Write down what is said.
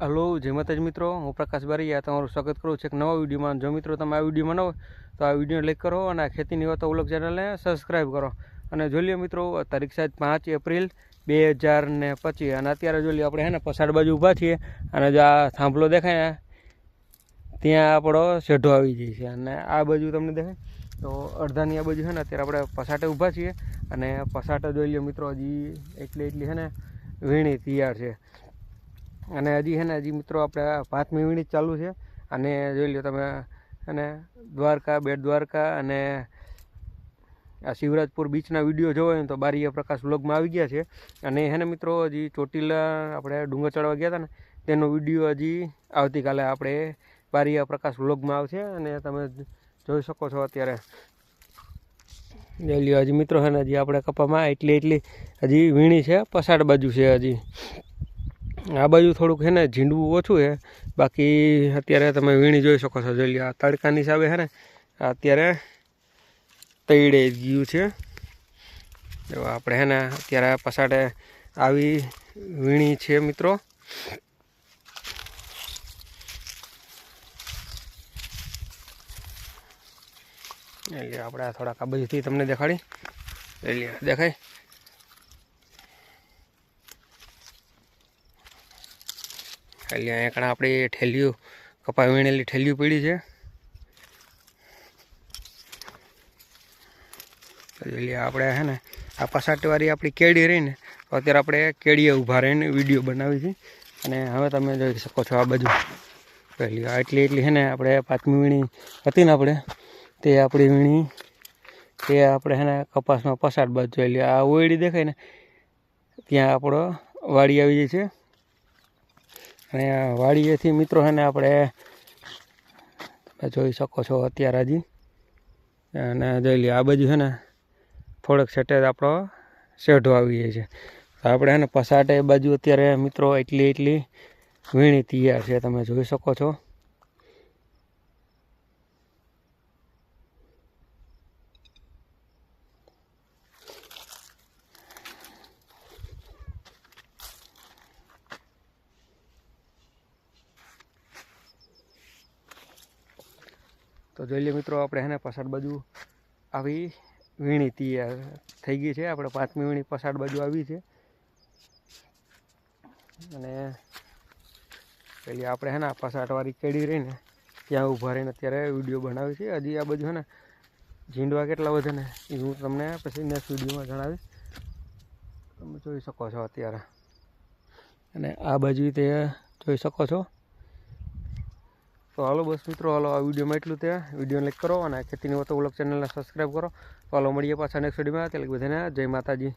Hello, જય માતાજી મિત્રો. હું પ્રકાશ બારીયા તમારું સ્વાગત કરું છું એક નવા વિડીયોમાં. જો મિત્રો તમે આ વિડીયોમાં ન તો આ વીડિયો લાઈક કરો અને આ ખેતીની વાતો વ્લોગ ચેનલને સબસ્ક્રાઈબ કરો. અને જોઈ લો મિત્રો, તારીખ સાત પાંચ એપ્રિલ બે હજાર ને પચીસ. અને અત્યારે જોઈ લ્યો આપણે હે ને પછાડ બાજુ ઊભા છીએ. અને જો આ થાંભલો દેખાય ત્યાં આપણો શેઢો આવી જાય છે. અને આ બાજુ તમને દેખાય, તો અડધાની આ બાજુ છે ને, અત્યારે આપણે પસાટે ઊભા છીએ. અને પસાટે જોઈ લ્યો મિત્રો, હજી એટલી એટલી છે ને વીણી તૈયાર છે. અને હજી છે ને, હજી મિત્રો આપણે પાંચમી જ ચાલુ છે. અને જોઈ લો તમે અને દ્વારકા, બેટ દ્વારકા અને આ શિવરાજપુર બીચના વીડિયો જોવો ને તો બારીયા પ્રકાશ વ્લોગમાં આવી ગયા છે. અને હેને મિત્રો, હજી ચોટીલા આપણે ડુંગર ચડવા ગયા હતા ને, તેનો વીડિયો હજી આવતીકાલે આપણે બારીયા પ્રકાશ વ્લોગમાં આવશે. અને તમે જોઈ શકો છો અત્યારે. જોઈ લ્યો, હજી મિત્રો છે હજી આપણે કપામાં એટલી એટલી હજી વીણી છે. પસાડ બાજુ છે હજી. આ બાજુ થોડુંક છે ને ઝીંડવું ઓછું છે બાકી અત્યારે તમે વીણી જોઈ શકો છો. જોઈ આ તડકાની સામે છે ને, અત્યારે તૈડે ગયું છે. જો આપણે છે ને અત્યારે પસાડે આવી વીણી છે મિત્રો. એટલે આપણે થોડાક આ બાજુથી તમને દેખાડી. એટલે દેખાય? એટલે અહીંયા કણા આપણી ઠેલીઓ કપા વીણેલી ઠેલીઓ પડી છે. એટલે આપણે હે ને, આ પસાટવાળી આપણી કેડી રહીને અત્યારે આપણે કેડીએ ઊભા રહીને વીડિયો બનાવી છે. અને હવે તમે જોઈ શકો છો આ બાજુ. પહેલી એટલી એટલી છે ને આપણે પાંચમી વીણી હતી ને આપણે, તે આપણી વીણી, તે આપણે છે ને કપાસમાં પસાટ બાજુ એટલે આ ઓયડી દેખાય ને, ત્યાં આપણો વાડી આવી જાય છે. અને વાડીએથી મિત્રો છે ને આપણે તમે જોઈ શકો છો અત્યારે હજી. અને જોઈ લઈએ આ બાજુ છે ને થોડોક સેટે આપણો શેઢો આવી જાય છે. તો આપણે છે ને પસાટે બાજુ અત્યારે મિત્રો એટલી એટલી વીણી તૈયાર છે, તમે જોઈ શકો છો. તો જોઈ લે મિત્રો, આપણે હે ને પસાડ બાજુ આવી વીણી તૈયાર થઈ ગઈ છે. આપણે પાંચમી વીણી પસાડ બાજુ આવી છે. અને પેલી આપણે હે ને આ પસાટવાળી કેડી રહીને ત્યાં ઊભા રહીને અત્યારે વીડિયો બનાવી છે. હજી આ બાજુ હે ને ઝીંડવા કેટલા વધે ને એ હું તમને પછી નેક્સ્ટ વિડીયોમાં જણાવીશ. તમે જોઈ શકો છો અત્યારે. અને આ બાજુ તે જોઈ શકો છો. તો હાલો બસ મિત્રો, હાલો આ વિડીયોમાં એટલું તે વિડીયોને લાઈક કરો અને ખેતીની વાતો વ્લોગ ચેનલને સબસ્ક્રાઈબ કરો. તો હાલો મળીએ પાછા નેક્સ્ટ વિડીયોમાં ત્યાં બધાને જય માતાજી.